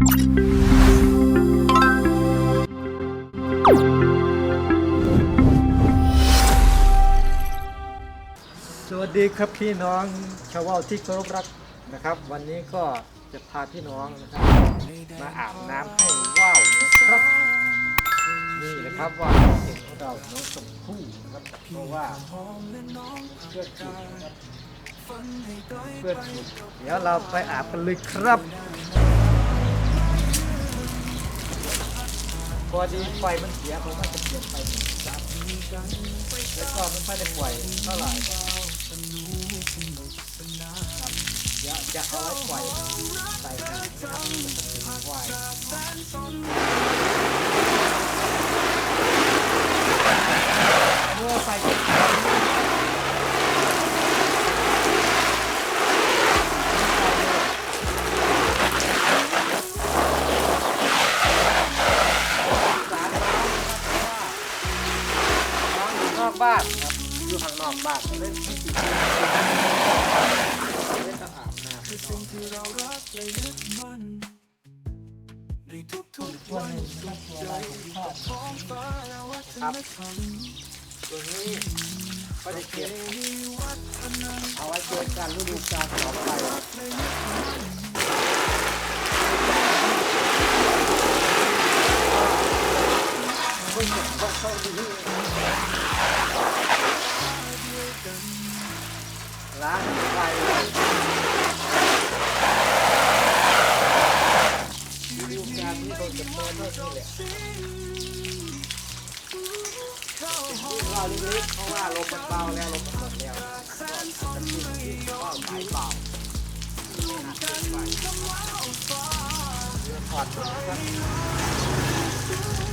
สวัสดีครับพี่น้องชาวว่าวที่เคารพรักนะครับ วันนี้ก็จะพาพี่น้องนะครับมาอาบน้ำให้ว่าวนะครับนี่นะครับว่าวเก่งของเราน้องชมพู่นะครับเพราะว่าเพื่อนถูกนะครับเพื่อนถูกเดี๋ยวเราไปอาบกันเลยครับ พอดีไฟมันเสียผมว่าจะเปลี่ยนไฟแล้วก็มันไม่ได้ปล่อยเท่าไหร่ครับเดี๋ยวจะเอาไว้ปล่อยใส่กันนะครับป็นควายเมื่อไฟ บ้านครับอยู่ข้างนอกบ้านเล่นที่ติดเล่นอาบน้ำคือสิ่งที่เรารักและยึดมั่นในทุกตัวหนึ่งนะครับตัวลายของพ่อๆท้องฟ้าและวัฒนธรรมตัวนี้ก็จะเก็บเอาไว้เจอกันฤดูกาลต่อไป ล้างไฟดูกาลนี้เราจะเปิดเท่านี้แหละเราล็กๆเพราะว่าลมมันเบาแล้วลมมันหมดแล้วก็จะมีที่ก็สายเบานักเกินไปเรือถอดหมดนครับ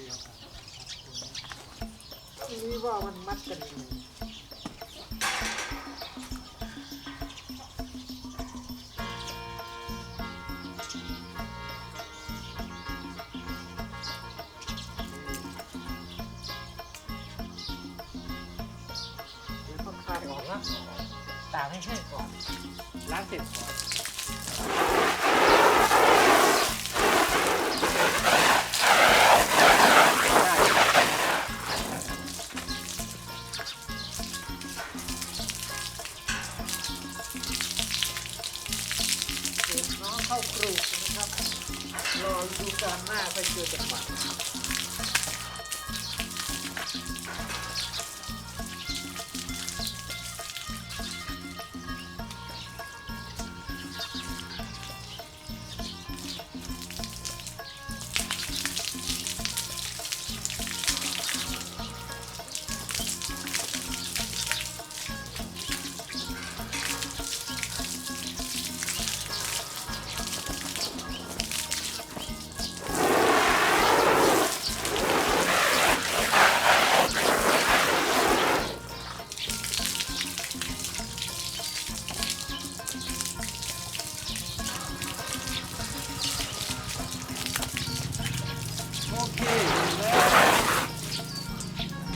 นี่ว่ามันมัดกันอยู่เดี๋ยวต้องคายออกนะตากให้แห้งก่อนล้างเสร็จ น้องเข้าครูนะครับรอดูการหน้าไปเจอจังหวะ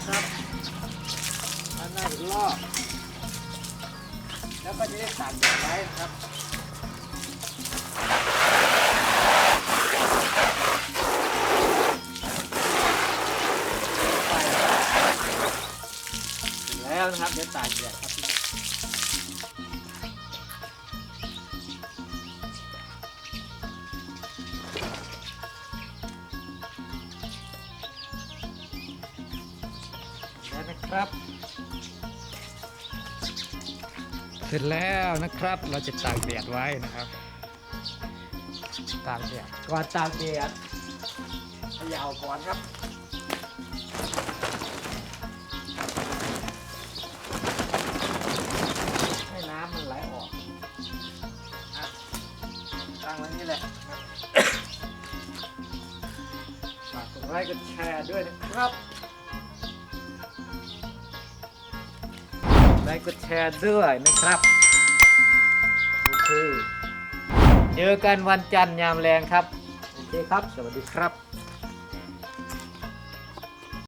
ครับด้านนั้นรอบ แล้วก็จะได้ตากแดดไว้ครับเสร็จแล้วนะครับเดี๋ยวตากแดดครับ นะครับ เสร็จแล้วนะครับ เราจะตากแดดไว้นะครับ ตากแดดก่อนตากแดดเขยาวก่อนครับให้น้ำมันไหลออกอะตั้งไว้นี่แหละฝากกดไลค์กดแชร์ด้วยนะครับ ไลค์กดแชร์ด้วยนะครับโอเคเจอกันวันจันทร์ยามแรงครับ โอเคครับ สวัสดีครับ